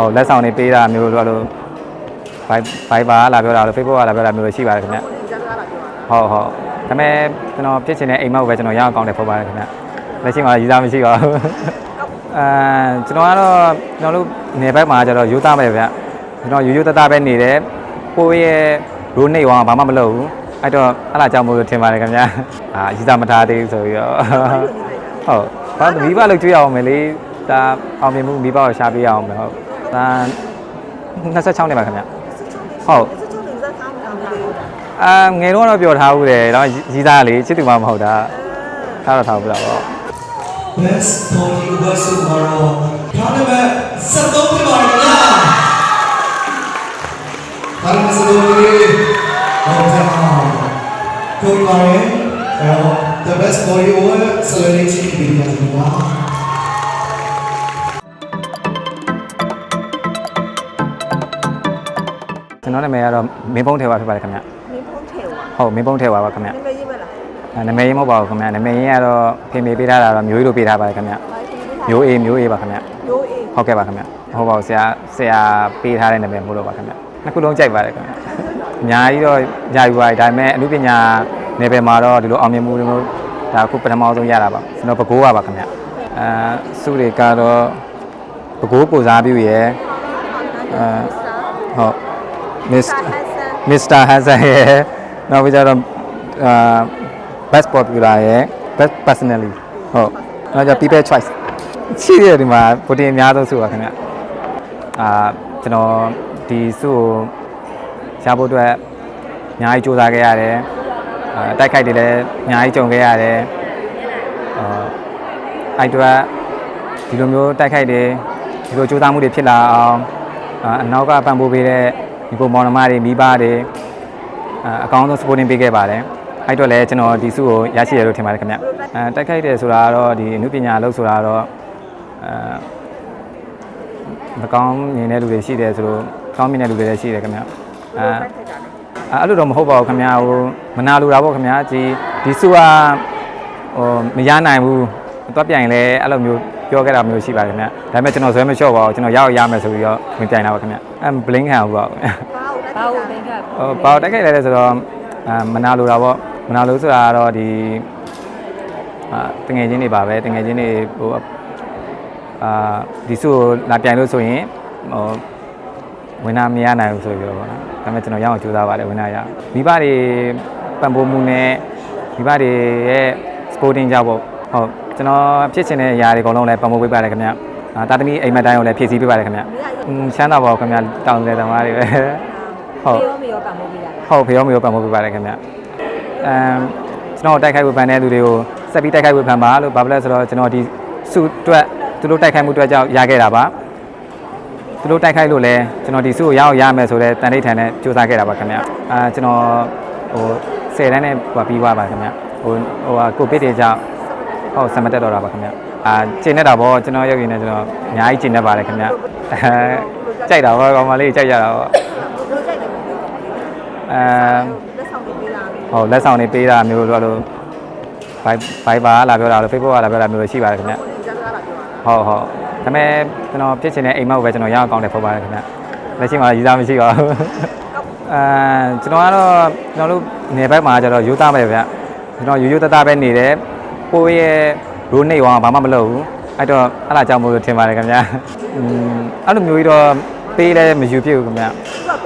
ဟုတ်လက်ဆောင်တွေပေးတာမျိုးတို့အဲ့လိုဘိုင်ဘိုင်ဘာလာပြောတာလို့ Facebook ကလာပြောတာမျိုးရှိပါတယ်ခင်ဗျကိုယ်ကြမ်းကားလာပြောတာဟုတ်ဟုတ်ဒါပေမဲ့ကျွန်တော်ဖြစ်ချင်တဲ့အိမ်မောက်ပဲကျွန်တော်ရအောင်ကောင်းတယ်ဖော်ပါတယ်ခင်ဗျလက်ရှိမှာရည်စားမရှိပါဘူးအဲကျွန်တော်ကတော့ကျွန်တော်တို့နေဘက်မှာကျတော့ယူသားမယ်ဗျကျွန်တော်ယူယူတတပဲနေတယ်ကိုယ့်ရဲ့ရိုးနေအောင်ဘာမှမလုပ်ဘူးအဲ့တော့အဲ့လာကြောင့်မို့လို့ထင်ပါတယ်ခင်ဗျအာရည်စားမထားသေးဘူးဆိုပြီးတော့ဟုတ်ဘာမိဘလို့ကြွေးအောင်မယ်လေဒါအောင်မြင်မှုမိဘကိုရှားပေးအောင်မယ်ဟုတ် ဒါ26နှစ်ပါခင်ဗျဟုတ်စစ်ချုံနေစားထားမှာလေအာငယ်တော့တော့ပြောထားဘူးတယ်တော့ရီးသားလေချစ်သူမှမဟုတ်တာထားတော့ထားဘူးလားပေါ့ Best Body West Tomorrow ခေါင်းနံပါတ်73ပြပါရခင်ဗျာခေါင်းနံပါတ်73လေးဟုတ်ကဲ့ကိုပါရင်အဲ The Best Body Over Celebrity ပြီးပါ ကျွန်တော်နာမည်ကတော့မင်းပုံးထဲပါဖြစ်ပါတယ်ခင်ဗျမင်းဖုန်းထဲဝါဟုတ်မင်းပုံးထဲပါပါခင်ဗျနာမည်ရေးမလားအဲနာမည်ရင်းမဟုတ်ပါဘူးခင်ဗျနာမည်ရင်းကတော့ဖေမေပေးထားတာတော့မျိုးရိုးပေးထားပါတယ်ခင်ဗျမျိုးအေးမျိုးအေးပါခင်ဗျရိုးအေးဟုတ်ကဲ့ပါခင်ဗျဟုတ်ပါဘူးဆရာဆရာပေးထားတဲ့နာမည်မို့လို့ပါခင်ဗျနှစ်ခုလုံးကြိုက်ပါတယ်ခင်ဗျအများကြီးတော့ညာယူပါတယ်ဒါပေမဲ့အမှုပညာနယ်ပယ်မှာတော့ဒီလိုအောင်မြင်မှုတွေမျိုးဒါအခုပထမဆုံးရတာပါကျွန်တော်ပကိုးပါပါခင်ဗျအဲစုတွေကတော့ပကိုးကိုစားပြုရယ်အဲဟုတ် Miss ဟက်ဆန် Mr. Hassan ရဲ့နောက်ပြီးကြတော့အာ best popular ရဲ့ best personally ဟုတ်နောက်ကြ people choice ရှိတယ်ဒီမှာပိုတင်အများဆုံးစုပါခင်ဗျအာကျွန်တော်ဒီစုကိုရှားဖို့အတွက်အများကြီးစူးစမ်းခဲ့ရတယ်အာတိုက်ခိုက်တွေလည်းအများကြီးကြုံခဲ့ရတယ်အာအဲ့အတော့ဒီလိုမျိုးတိုက်ခိုက်တွေဒီလိုစူးစမ်းမှုတွေဖြစ်လာအောင်အာအနောက်ကပံ့ပိုးပေးတဲ့ ဒီကိုမောင်နှမတွေမိဘတွေအာအကောင်းဆုံး supporting ပေးခဲ့ပါတယ်အဲ့တော့လည်းကျွန်တော်ဒီစုကိုရရှိရလို့ထင်ပါတယ်ခင်ဗျအဲတိုက်ခိုက်တယ်ဆိုတာကတော့ဒီအမှုပညာအလုပ်ဆိုတာကတော့အဲမကောင်းမြင်တဲ့လူတွေရှိတယ်ဆိုတော့ကောင်းမြင်တဲ့လူတွေလည်းရှိတယ်ခင်ဗျအဲအဲ့လိုတော့မဟုတ်ပါဘူးခင်ဗျဟိုမနာလိုတာပေါ့ခင်ဗျဒီဒီစုကဟိုမရနိုင်ဘူး တော့ပြိုင်လဲအဲ့လိုမျိုးပြောခဲ့တာမျိုးရှိပါတယ်ခင်ဗျဒါပေမဲ့ကျွန်တော်ဇွဲမလျှော့ပါဘူးကျွန်တော်ရောက်ရမယ်ဆိုပြီးတော့ဝင်ပြိုင်တာပါခင်ဗျအဲဘလင်းခံဘူးပါဘူးဘာဟုတ်လဲဘာဟုတ်လဲကဟိုပေါတက်ခဲ့လဲဆိုတော့အာမနာလိုတာပေါ့မနာလိုဆိုတာကတော့ဒီအာတငယ်ချင်းတွေပါပဲတငယ်ချင်းတွေဟိုအာဒီစုကိုလာပြိုင်လို့ဆိုရင်ဟိုဝင်နာမရနိုင်ဘူးဆိုပြီးတော့ပေါ့နော်ဒါပေမဲ့ကျွန်တော်ရအောင်ကြိုးစားပါတယ်ဝင်နာရမိဘတွေပံ့ပိုးမှုနဲ့မိဘတွေရဲ့ sporting ကြောင့်ပေါ့ဟုတ် ကျွန်တော်ဖြစ်ချင်တဲ့အရာတွေအကုန်လုံးလည်းပံ့ပိုးပေးပါတယ်ခင်ဗျအာတာသမီအိမ်မက်တိုင်းကိုလည်းဖြည့်ဆည်းပေးပါတယ်ခင်ဗျอืมချမ်းသာပါခင်ဗျတောင်းတယ်သမားတွေပဲဟုတ်ရောမရောကမိုးပေးတာဟုတ်ဖေရောမေရောပတ်မို့ပြပါတယ်ခင်ဗျအမ်ကျွန်တော်တိုက်ခိုက်ဝေဖန်တဲ့လူတွေကိုဆက်ပြီးတိုက်ခိုက်ဝေဖန်ပါလို့ဘာဖြစ်လဲဆိုတော့ကျွန်တော်ဒီစုအတွက်သူတို့တိုက်ခိုက်မှုအတွက်ကြောင့်ရခဲ့တာပါသူတို့တိုက်ခိုက်လို့လဲကျွန်တော်ဒီစုကိုရအောင်ရမယ်ဆိုတော့တန်ဋိဌာန်နဲ့စူးစမ်းခဲ့တာပါခင်ဗျအာကျွန်တော်ဟို10တန်းနဲ့ဟိုပြီးသွားပါခင်ဗျဟိုဟိုဟာကိုဗစ်တွေကြောင့် ဟုတ်ဆံမတက်တော့တာပါခင်ဗျအာကျင်းနေတာပေါ့ကျွန်တော်ရုပ်ရည်နဲ့ကျွန်တော်အများကြီးကျင်းနေပါတယ်ခင်ဗျအဲကြိုက်တာပေါ့ကောင်မလေးကြိုက်ကြတာပေါ့တို့ကြိုက်တယ်အဲလက်ဆောင်တွေပေးတာလေဟုတ်လက်ဆောင်တွေပေးတာမျိုးတို့အဲ့လိုဘိုင်ဘိုင်ဘာလာပြောတာလို့ Facebook ကလာပြောတာမျိုးရှိပါတယ်ခင်ဗျကိုယ်ကြမ်းကားလာပြောတာဟုတ်ဟုတ်ဒါပေမဲ့ကျွန်တော်ဖြစ်ချင်တဲ့အိမ်မောက်ပဲကျွန်တော်ရအောင်ကောင်းတယ်ဖော်ပါတယ်ခင်ဗျလက်ရှိမှာရည်စားမရှိပါဘူးအဲကျွန်တော်ကတော့ကျွန်တော်တို့နေဘက်မှာကျတော့ယူသားမယ်ဗျကျွန်တော်ယူယူတတပဲနေတယ် ကိုယ့်ရဲ့ရိုးနေအောင်ဘာမှမလုပ်ဘူးအဲ့တော့အဲ့လာကြောင့်မို့လို့ထင်ပါတယ်ခင်ဗျอืมအဲ့လိုမျိုးကြီးတော့ပေးလဲမယူဖြစ်ဘူးခင်ဗျ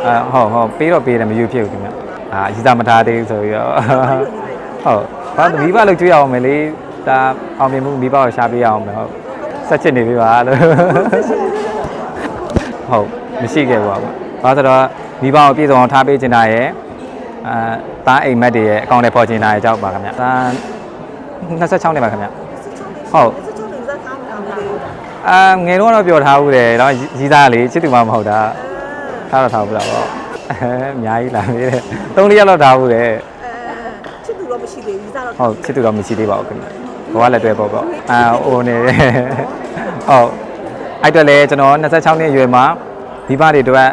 အဲဟုတ်ဟုတ်ပေးတော့ပေးတယ်မယူဖြစ်ဘူးခင်ဗျအာရည်စားမထားသေးဘူးဆိုပြီးတော့ဟုတ်ဘာမိဘလို့ကြွေးရအောင်မယ်လေဒါအောင်မြင်မှုမိဘကိုရှားပေးရအောင်မယ်ဟုတ်ဆက်ချစ်နေပြီပါလို့ဟုတ်မရှိခဲ့ဘူးပါဘူးဘာလို့ဆိုတော့မိဘကိုပြည့်စုံအောင်ထားပေးချင်တာရဲ့အာသားအိမ်မက်တွေရဲ့အကောင့်တွေပေါ်ချင်တာရဲ့အကြောက်ပါခင်ဗျဒါ 26နှစ်ပါခင်ဗျဟုတ်စစ်ချုံနေစားထားမှာလေအာငယ်တော့တော့ပြောထားဘူးတယ်တော့ရီးသားလေချစ်သူမှမဟုတ်တာထားတော့ထားဘူးလားပေါ့အဲအများကြီးလာပြီတဲ့၃လေးရက်လောက်ထားဘူးတယ်ချစ်သူတော့မရှိသေးဘူးစားတော့ဟုတ်ချစ်သူတော့မရှိသေးပါဘူးခင်ဗျဘဝလက်တွဲပေါ့ပေါ့အာဟိုနေဟုတ်အဲ့တော့လေကျွန်တော်26နှစ်အရွယ်မှာဒီပါတွေအတွက်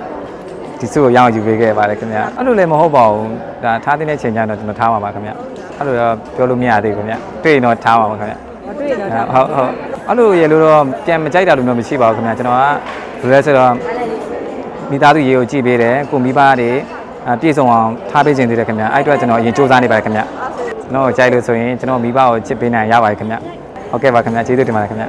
ဒီစုကိုရအောင်ယူပေးခဲ့ပါတယ်ခင်ဗျအဲ့လိုလည်းမဟုတ်ပါဘူးဒါထားတဲ့ချိန်ကျတော့ကျွန်တော်ထားပါပါခင်ဗျအဲ့လိုတော့ပြောလို့မရသေးဘူးခင်ဗျတွေ့ရင်တော့ထားပါပါခင်ဗျတွေ့တော့ဟုတ်ဟုတ်အဲ့လိုရေလို့တော့ပြန်မကြိုက်တာလို့တော့မရှိပါဘူးခင်ဗျာကျွန်တော်ကဘယ်လိုလဲဆိုတော့မိသားစုရေကိုကြည့်ပေးတယ်ကိုမိဘတွေအပြည့်စုံအောင်ထားပေးခြင်းသေးတယ်ခင်ဗျာအဲ့အတွက်ကျွန်တော်အရင်စူးစမ်းနေပါတယ်ခင်ဗျာကျွန်တော်ကိုကြိုက်လို့ဆိုရင်ကျွန်တော်မိဘကိုချစ်ပေးနိုင်ရပါတယ်ခင်ဗျာဟုတ်ကဲ့ပါခင်ဗျာကျေးဇူးတင်ပါတယ်ခင်ဗျာ